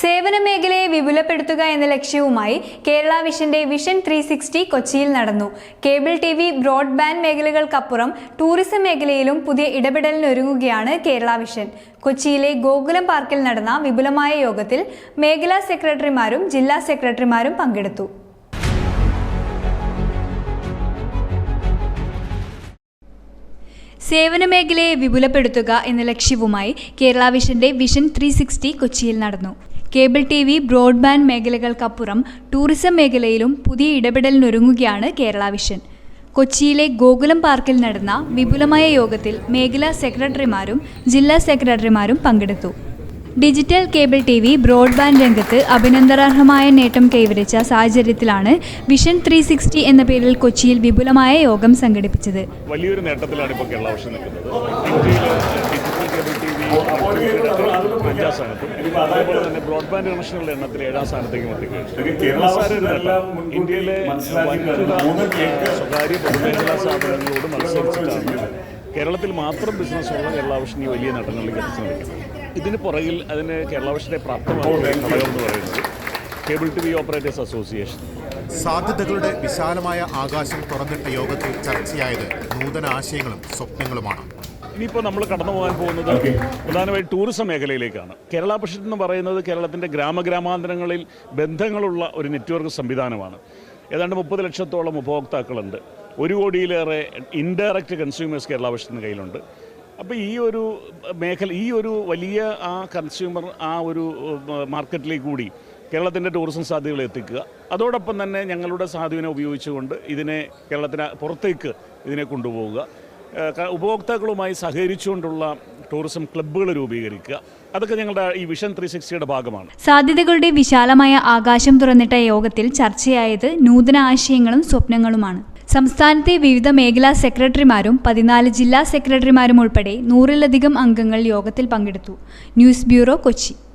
സേവന മേഖലയെ വിപുലപ്പെടുത്തുക എന്ന ലക്ഷ്യവുമായി കേരള വിഷന്റെ വിഷൻ ത്രീ സിക്സ്റ്റി കൊച്ചിയിൽ നടന്നു. കേബിൾ ടി വി ബ്രോഡ്ബാൻഡ് മേഖലകൾക്കപ്പുറം ടൂറിസം മേഖലയിലും പുതിയ ഇടപെടലിനൊരുങ്ങുകയാണ് കേരള വിഷൻ. കൊച്ചിയിലെ ഗോകുലം പാർക്കിൽ നടന്ന വിപുലമായ യോഗത്തിൽ മേഖലാ സെക്രട്ടറിമാരും ജില്ലാ സെക്രട്ടറിമാരും പങ്കെടുത്തു. സേവന മേഖലയെ വിപുലപ്പെടുത്തുക എന്ന ലക്ഷ്യവുമായി കേരള വിഷന്റെ വിഷൻ ത്രീ കൊച്ചിയിൽ നടന്നു. കേബിൾ ടി വി ബ്രോഡ്ബാൻഡ് മേഖലകൾക്കപ്പുറം ടൂറിസം മേഖലയിലും പുതിയ ഇടപെടലിനൊരുങ്ങുകയാണ് കേരള വിഷൻ. കൊച്ചിയിലെ ഗോകുലം പാർക്കിൽ നടന്ന വിപുലമായ യോഗത്തിൽ മേഖലാ സെക്രട്ടറിമാരും ജില്ലാ സെക്രട്ടറിമാരും പങ്കെടുത്തു. Digital cable T V broadband രംഗത്ത് അഭിനന്ദനാർഹമായ നേട്ടം കൈവരിച്ച സാഹചര്യത്തിലാണ് വിഷൻ ത്രീ സിക്സ്റ്റി എന്ന പേരിൽ കൊച്ചിയിൽ വിപുലമായ യോഗം സംഘടിപ്പിച്ചത്. വലിയൊരു നേട്ടത്തിലാണ് ഇപ്പോൾ കേരള വർഷം നിൽക്കുന്നത്. ഡിജിറ്റൽ കേബിൾ ടി വി അഞ്ചാം സ്ഥാനത്തും അതേപോലെ തന്നെ ബ്രോഡ്ബാൻഡ് കണക്ഷനുള്ള എണ്ണത്തിൽ ഏഴാം സ്ഥാനത്തേക്ക് എത്തിക്കഴിഞ്ഞു. ഇന്ത്യയിലെ സ്വകാര്യ പൊതുമേഖലാ സ്ഥാപനങ്ങളോട് മത്സരിച്ചിട്ടാണ് കേരളത്തിൽ മാത്രം ബിസിനസ്സുള്ള കേരള വിഷൻ ഈ വലിയ നേട്ടങ്ങളിലേക്ക് എത്തിച്ചു നിൽക്കുന്നത്. ഇതിന് പുറകിൽ അതിന് കേരള വിഷനെ പ്രാപ്തമാക്കിയ ഘടകം എന്ന് പറയുന്നത് cable T V operators association. സാധ്യതകളുടെ വിശാലമായ ആകാശം തുറന്നിട്ട യോഗത്തിൽ ചർച്ചയായത് നൂതന ആശയങ്ങളും സ്വപ്നങ്ങളുമാണ്. ഇനിയിപ്പോൾ നമ്മൾ കടന്നു പോകാൻ പോകുന്നത് പ്രധാനമായും ടൂറിസം മേഖലയിലേക്കാണ്. കേരള പരിഷത്ത് എന്ന് പറയുന്നത് കേരളത്തിന്റെ ഗ്രാമഗ്രാമാന്തരങ്ങളിൽ ബന്ധങ്ങളുള്ള ഒരു നെറ്റ്വർക്ക് സംവിധാനമാണ്. ഏതാണ്ട് മുപ്പത് ലക്ഷത്തോളം ഉപഭോക്താക്കളുണ്ട്. ഒരു കോടിയിലേറെ ഇൻഡയറക്റ്റ് കൺസ്യൂമേഴ്സ് കേരള പരിഷത്തിന് കയ്യിലുണ്ട്. അപ്പോൾ ഈ ഒരു മേഖല ഈ ഒരു വലിയ ആ കൺസ്യൂമർ ആ ഒരു മാർക്കറ്റിലേക്ക് കൂടി കേരളത്തിന്റെ ടൂറിസം സാധ്യതകൾ എത്തിക്കുക. അതോടൊപ്പം തന്നെ ഞങ്ങളുടെ സാധുവിനെ ഉപയോഗിച്ചുകൊണ്ട് ഇതിനെ കേരളത്തിന് പുറത്തേക്ക് ഇതിനെ കൊണ്ടുപോവുക. ഉപഭോക്താക്കളുമായി സഹകരിച്ചുകൊണ്ടുള്ള ടൂറിസം ക്ലബ്ബുകൾ രൂപീകരിക്കുക. അതൊക്കെ ഞങ്ങളുടെ ഈ വിഷൻ ത്രീ സിക്സ്റ്റിയുടെ ഭാഗമാണ്. സാധ്യതകളുടെ വിശാലമായ ആകാശം തുറന്നിട്ട യോഗത്തിൽ ചർച്ചയായത് നൂതന ആശയങ്ങളും സ്വപ്നങ്ങളുമാണ്. സംസ്ഥാനത്തെ വിവിധ മേഖലാ സെക്രട്ടറിമാരും പതിനാല് ജില്ലാ സെക്രട്ടറിമാരും ഉൾപ്പെടെ നൂറിലധികം അംഗങ്ങൾ യോഗത്തിൽ പങ്കെടുത്തു. News bureau Kochi.